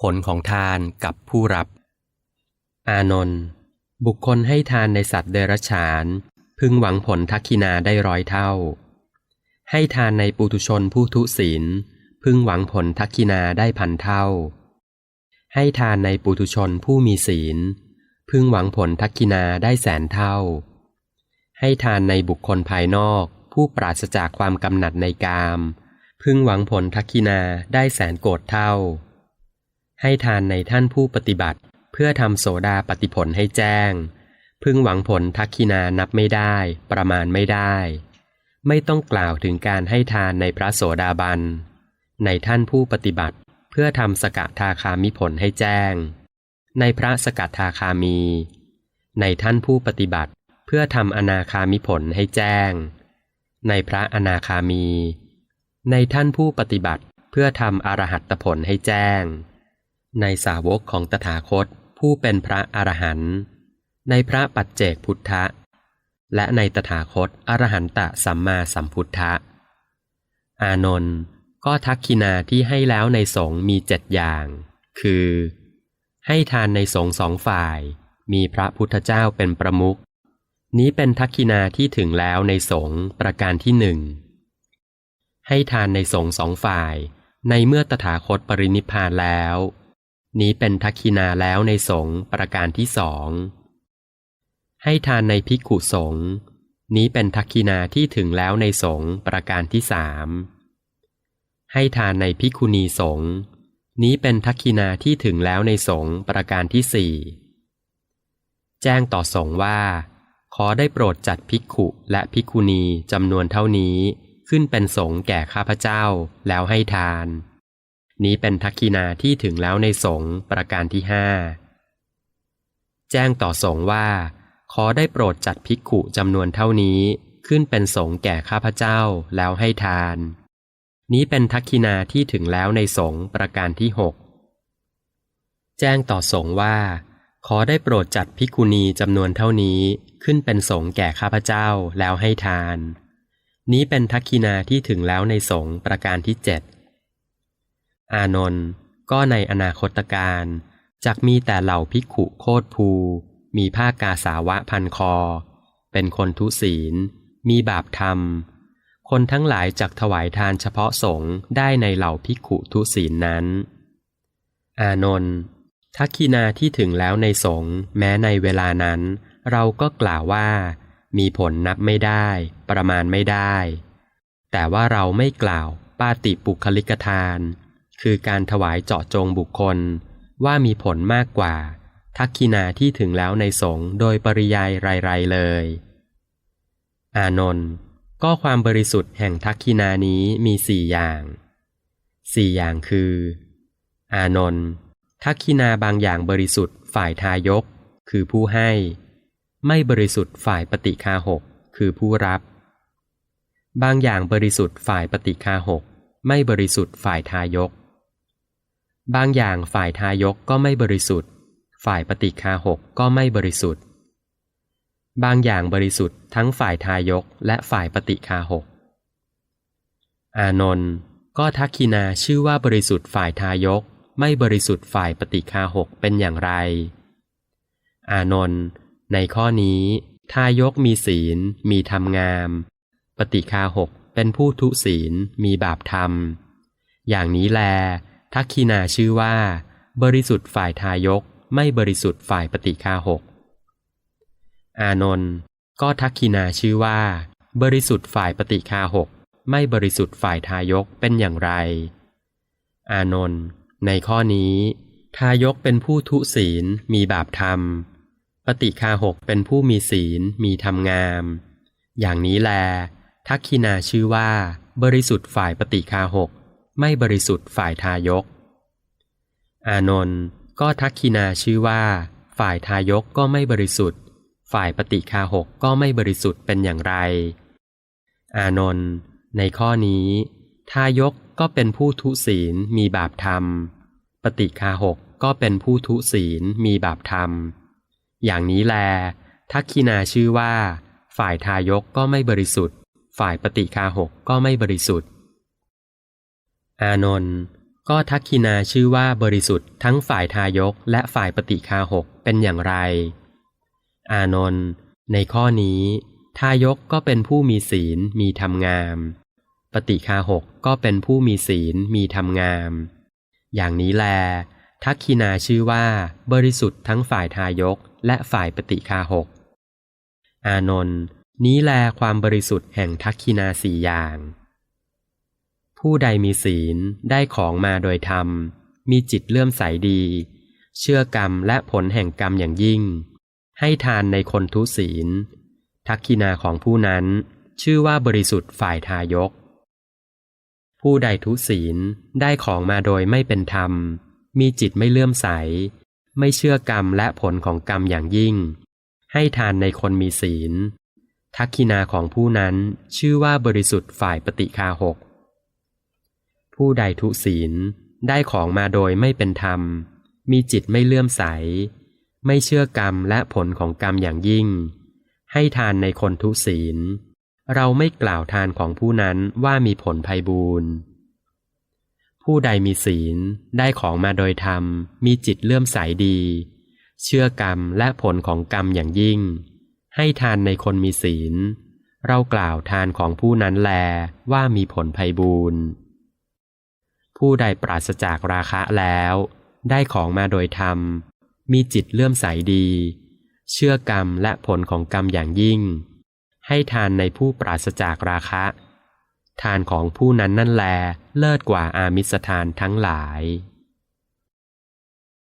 ผลของทานกับผู้รับ อานนท์บุคคลให้ทานในสัตว์เดรัจฉาน พึงหวังผลทักขินาได้ร้อยเท่า ให้ทานในปุถุชนผู้ทุศีล พึงหวังผลทักขินาได้พันเท่า ให้ทานในปุถุชนผู้มีศีล พึงหวังผลทักขินาได้แสนเท่า ให้ทานในบุคคลภายนอกผู้ปราศจากความกำหนัดในกาม พึงหวังผลทักขินาได้แสนโกรธเท่า ให้ทานในท่านผู้ปฏิบัติ เพื่อทำโสดาปฏิผลให้แจ้ง พึงหวังผลทักขินานับไม่ได้ ประมาณไม่ได้ ไม่ต้องกล่าวถึงการให้ทานในพระโสดาบัน ในท่านผู้ปฏิบัติ เพื่อทำสกทาคามิผลให้แจ้ง ในพระสกทาคามี ในท่านผู้ปฏิบัติ เพื่อทำอนาคามิผลให้แจ้ง ในพระอนาคามี ในท่านผู้ปฏิบัติเพื่อทำอรหัตผลให้แจ้ง ในสาวกของตถาคตผู้เป็นพระอรหันต์ในพระปัจเจกพุทธะ และในตถาคตอรหันตะสัมมาสัมพุทธะ อานนท์ก็ทักขินาที่ให้แล้วในสงมีเจ็ดอย่าง คือ ให้ทานในสงสองฝ่าย มีพระพุทธเจ้าเป็นประมุขนี้เป็นทักขินาที่ถึงแล้วในสงประการที่หนึ่งให้ทานในสงสองฝ่าย ในเมื่อตถาคตปรินิพพานแล้ว นี้เป็นทักขินาแล้วในสงประการที่สอง ให้ทานในภิกขุสงนี้เป็นทักขินาที่ถึงแล้วในสงประการที่สามให้ทานในภิกขุณีสงนี้เป็นทักขินาที่ถึงแล้วในสงประการที่สี่แจ้งต่อสงว่า ขอได้โปรดจัดภิกขุและภิกขุณีจำนวนเท่านี้ขึ้นเป็นสงแก่ข้าพเจ้าแล้วให้ทาน นี้เป็นทักขินาที่ถึงแล้วในสงฆ์ประการที่ห้าแจ้งต่อสงฆ์ว่า ขอได้โปรดจัดภิกขุจำนวนเท่านี้ขึ้นเป็นสงฆ์แก่ข้าพเจ้าแล้วให้ทาน นี้เป็นทักขินาที่ถึงแล้วในสงฆ์ประการที่หกแจ้งต่อสงฆ์ว่า ขอได้โปรดจัดภิกขุณีจำนวนเท่านี้ขึ้นเป็นสงฆ์แก่ข้าพเจ้าแล้วให้ทาน นี้เป็นทักขินาที่ถึงแล้วในสงฆ์ประการที่เจ็ด อานนท์ก็ในอนาคตการจักมีแต่เหล่าภิกขุโคตภู มีผ้ากาสาวะพันคอ เป็นคนทุศีล มีบาปธรรม คนทั้งหลายจักถวายทานเฉพาะสงฆ์ได้ในเหล่าภิกขุทุศีลนั้น อานนท์ทักขินาที่ถึงแล้วในสงฆ์แม้ในเวลานั้น เราก็กล่าวว่า มีผลนับไม่ได้ ประมาณไม่ได้ แต่ว่าเราไม่กล่าวปาติปุคลิกทาน คือการถวายเจาะจงบุคคล ว่ามีผลมากกว่า ทักขินาที่ถึงแล้วในสงฆ์โดยปริยายไรๆเลย อานนท์ก็ความบริสุทธิ์แห่งทักขินานี้มีสี่อย่างสี่อย่างคือ อานนท์ทักขินาบางอย่างบริสุทธิ์ฝ่ายทายก คือผู้ให้ ไม่บริสุทธิ์ฝ่ายปฏิคาหก คือผู้รับ บางอย่างบริสุทธิ์ฝ่ายปฏิคาหก ไม่บริสุทธิ์ฝ่ายทายก บางอย่างฝ่ายทายกก็ไม่บริสุทธิ์ ฝ่ายปฏิคาหกก็ไม่บริสุทธิ์ บางอย่างบริสุทธิ์ทั้งฝ่ายทายกและฝ่ายปฏิคาหก อานนท์ก็ทักขินาชื่อว่าบริสุทธิ์ฝ่ายทายก ไม่บริสุทธิ์ฝ่ายปฏิคาหกเป็นอย่างไร อานนท์ในข้อนี้ ทายกมีศีล มีธรรมงาม ปฏิคาหกเป็นผู้ทุศีลมีบาปธรรม อย่างนี้แล ทักขินาชื่อว่า บริสุทธิ์ฝ่ายทายก ไม่บริสุทธิ์ฝ่ายปฏิคาหก อานนท์ก็ทักขินาชื่อว่า บริสุทธิ์ฝ่ายปฏิคาหก ไม่บริสุทธิ์ฝ่ายทายกเป็นอย่างไร อานนท์ในข้อนี้ ทายกเป็นผู้ทุศีลมีบาปธรรม ปฏิคาหกเป็นผู้มีศีลมีธรรมงาม อย่างนี้แล ทักขินาชื่อว่า บริสุทธิ์ฝ่ายปฏิคาหก ไม่บริสุทธิ์ฝ่ายทายก อานนท์ก็ทักขินาชื่อว่า ฝ่ายทายกก็ไม่บริสุทธิ์ ฝ่ายปฏิคาหกก็ไม่บริสุทธิ์เป็นอย่างไร อานนท์ในข้อนี้ ทายกก็เป็นผู้ทุศีลมีบาปธรรม ปฏิคาหกก็เป็นผู้ทุศีลมีบาปธรรม อย่างนี้แล ทักขินาชื่อว่า ฝ่ายทายกก็ไม่บริสุทธิ์ ฝ่ายปฏิคาหกก็ไม่บริสุทธิ์ อานนท์ก็ทักคินาชื่อว่าบริสุทธิ์ทั้งฝ่ายทายกและฝ่ายปฏิคาหกเป็นอย่างไร อานนท์ในข้อนี้ ทายกก็เป็นผู้มีศีลมีธรรมงาม ปฏิคาหกก็เป็นผู้มีศีลมีธรรมงาม อย่างนี้แล ทักคินาชื่อว่า บริสุทธิ์ทั้งฝ่ายทายกและฝ่ายปฏิคาหก อานนท์นี้แลความบริสุทธิ์แห่งทักคินาสี่อย่าง ผู้ใดมีศีลได้ของมาโดยธรรม มีจิตเลื่อมใสดี เชื่อกรรมและผลแห่งกรรมอย่างยิ่ง ให้ทานในคนทุศีล ทักคินาของผู้นั้น ชื่อว่าบริสุทธิ์ฝ่ายทายก ผู้ใดทุศีลได้ของมาโดยไม่เป็นธรรม มีจิตไม่เลื่อมใส ไม่เชื่อกรรมและผลของกรรมอย่างยิ่ง ให้ทานในคนมีศีล ทักคินาของผู้นั้นชื่อว่าบริสุทธิ์ฝ่ายปฏิคาหก ผู้ใดทุศีล ได้ของมาโดยไม่เป็นธรรม มีจิตไม่เลื่อมใส ไม่เชื่อกรรมและผลของกรรมอย่างยิ่ง ให้ทานในคนทุศีล เราไม่กล่าวทานของผู้นั้นว่ามีผลภัยบูรณ์ผู้ใดมีศีล ได้ของมาโดยธรรม มีจิตเลื่อมใสดี เชื่อกรรมและผลของกรรมอย่างยิ่ง ให้ทานในคนมีศีล เรากล่าวทานของผู้นั้นแลว่ามีผลภัยบูรณ์ ผู้ใดปราศจากราคะแล้ว ได้ของมาโดยธรรม มีจิตเลื่อมใสดี เชื่อกรรมและผลของกรรมอย่างยิ่ง ให้ทานในผู้ปราศจากราคะ ทานของผู้นั้นนั่นแลเลิศกว่าอามิสทานทั้งหลาย